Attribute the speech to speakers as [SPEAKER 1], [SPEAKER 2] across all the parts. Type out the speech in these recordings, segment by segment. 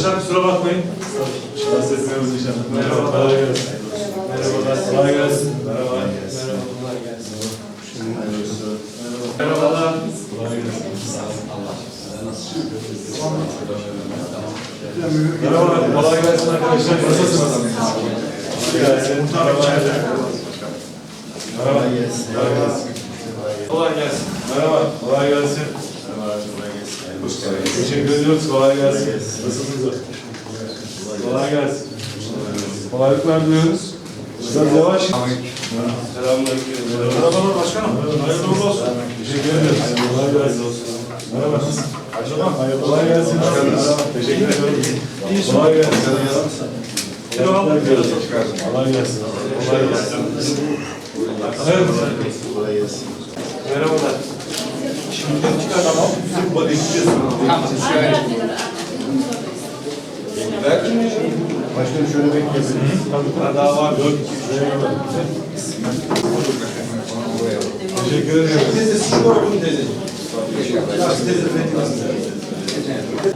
[SPEAKER 1] Arkadaşlar kusura bakmayın. Şans etmiyoruz inşallah. Merhaba. Kolay gelsin. Merhabalar. Kolay gelsin. Merhaba. Merhabalar gelsin. Merhabalar. Kolay gelsin. Merhabalar. Kolay gelsin arkadaşlar. Nasılsınız? Kolay gelsin. Merhaba. Merhaba. Kolay gelsin. Kolay gelsin. Merhaba. Kolay gelsin. Teşekkür ediyoruz. Kolay gelsin. Nasılsınız? Kolay gelsin. Kolaylıklar diliyoruz. Biraz yavaş. Selamünaleyküm. Merhabalar başkanım. Hayırlı uğurlu olsun. Teşekkür ederiz. Kolay gelsin. Merhaba. Merhaba. Kolay gelsin. Teşekkür ederim. Kolay gelsin. Kolay gelsin. Kolay gelsin. Kolay gelsin. Merhabalar. Şimdi çıkar tamam. Bizim body
[SPEAKER 2] Başkanım şöyle bekleyebiliriz.
[SPEAKER 1] Tabii daha var. Dört. Teşekkür ederim.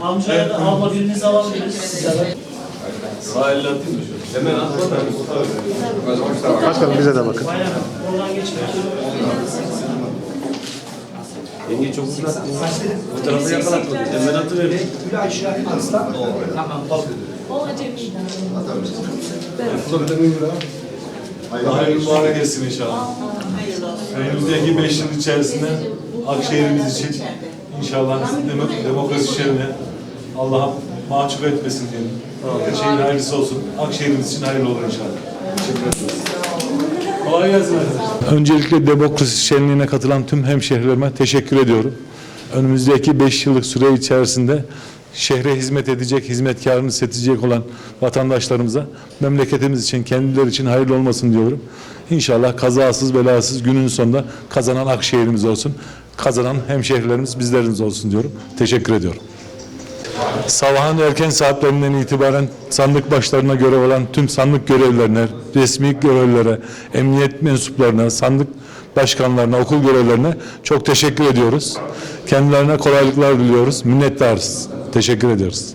[SPEAKER 3] Amcaya da alma birinizi alabiliriz. Size de.
[SPEAKER 1] Sahil atayım mı şu? Hemen atma da bir fotoğraf.
[SPEAKER 2] Başkanım bize de bakın.
[SPEAKER 3] Oradan geçmek.
[SPEAKER 1] Yenge çok uzattı. Fotoğrafı yakalattı. Hemen atıverin.
[SPEAKER 4] O acemiydi.
[SPEAKER 1] Hayırlı mübarek etsin inşallah. Önümüzdeki beş yıl içerisinde Akşehir'imiz için inşallah dem- demokrasi şerine Allah'a mahcup etmesin diyelim. Her şeyin hayırlısı olsun. Akşehir'imiz için hayırlı olur inşallah. Teşekkür ederiz. Kolay gelsin. Öncelikle demokrasi şenliğine katılan tüm hemşehrilerime teşekkür ediyorum. Önümüzdeki 5 yıllık süre içerisinde şehre hizmet edecek, hizmetkarını seçecek olan vatandaşlarımıza memleketimiz için, kendileri için hayırlı olmasın diyorum. İnşallah kazasız belasız günün sonunda kazanan Akşehir'imiz olsun. Kazanan hemşehrilerimiz bizlerimiz olsun diyorum. Teşekkür ediyorum. Sabahın erken saatlerinden itibaren sandık başlarına görev olan tüm sandık görevlilerine, resmi görevlilere, emniyet mensuplarına, sandık başkanlarına, okul görevlilerine çok teşekkür ediyoruz. Kendilerine kolaylıklar diliyoruz. Minnettarız. Teşekkür ediyoruz.